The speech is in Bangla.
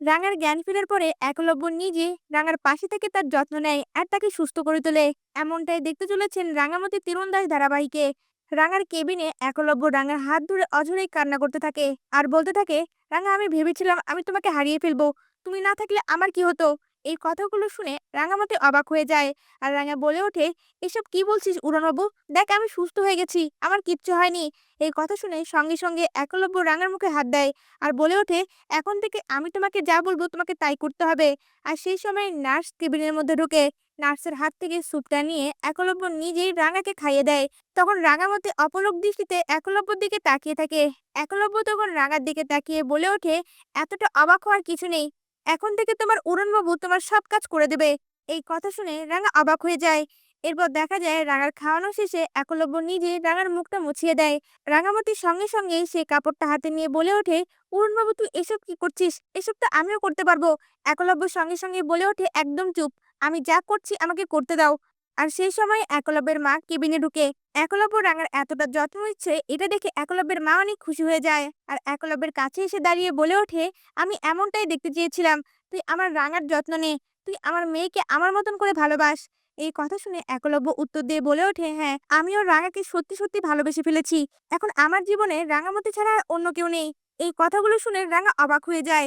রাঙার জ্ঞান ফেরার পরে একলব্য নিজে রাঙার পাশে থেকে তার যত্ন নেয় আর তাকে সুস্থ করে তোলে। এমনটাই দেখতে চলেছেন রাঙামতি তীরন্দাজ ধারাবাহিকে। রাঙার কেবিনে একলব্য রাঙার হাত ধরে অঝরেই কান্না করতে থাকে আর বলতে থাকে, রাঙা, আমি ভেবেছিলাম আমি তোমাকে হারিয়ে ফেলব। তুমি না থাকলে আমার কি হতো? এই কথাগুলো শুনে রাঙামতি অবাক হয়ে যায়। আর রাঙা বলে ওঠে, এসব কি বলছিস উড়ানবাবু? দেখ আমি সুস্থ হয়ে গেছি, আমার কিচ্ছু হয়নি। এই কথা শুনে সঙ্গে সঙ্গে একলব্য রাঙার মুখে হাত দেয় আর বলে ওঠে, এখন থেকে আমি তোমাকে যা বলব তোমাকে তাই করতে হবে। আর সেই সময় নার্স কেবিনের মধ্যে ঢুকে। নার্সের হাত থেকে স্যুপটা নিয়ে একলব্য নিজেই রাঙাকে খাইয়ে দেয়। তখন রাঙামতি অপলক দৃষ্টিতে একলব্যর দিকে তাকিয়ে থাকে। একলব্য তখন রাঙার দিকে তাকিয়ে বলে ওঠে, এতটা অবাক হওয়ার কিছু নেই। এখন থেকে তোমার উড়নবাবু তোমার সব কাজ করে দেবে। এই কথা শুনে রাঙা অবাক হয়ে যায়। এরপর দেখা যায় রাঙার খাওয়ানো শেষে একলব্য নিজে রাঙার মুখটা মুছিয়ে দেয়। রাঙামতি সঙ্গে সঙ্গে সে কাপড়টা হাতে নিয়ে বলে ওঠে উড়নবাবু তুই এসব কি করছিস? এসব তো আমিও করতে পারব। একলব্য সঙ্গে সঙ্গে বলে ওঠে, একদম চুপ। আমি যা করছি আমাকে করতে দাও। আর সেই সময় একলব্যের মা কেবিনে ঢুকে একলব্য রাঙার এতটা যত্ন নিচ্ছে, এটা দেখে একলব্যের মা অনেক খুশি হয়ে যায়। আর একলব্যের কাছে এসে দাঁড়িয়ে বলে ওঠে, আমি এমনটাই দেখতে চেয়েছিলাম, তুই আমার রাঙার যত্ন নে, তুই আমার মেয়েকে আমার মতন করে ভালোবাস। এই কথা শুনে একলব্য উত্তর দিয়ে বলে ওঠে হ্যাঁ আমিও রাঙাকে সত্যি সত্যি ভালোবেসে ফেলেছি। এখন আমার জীবনে রাঙামতি ছাড়া আর অন্য কেউ নেই। এই কথাগুলো শুনে রাঙা অবাক হয়ে যায়।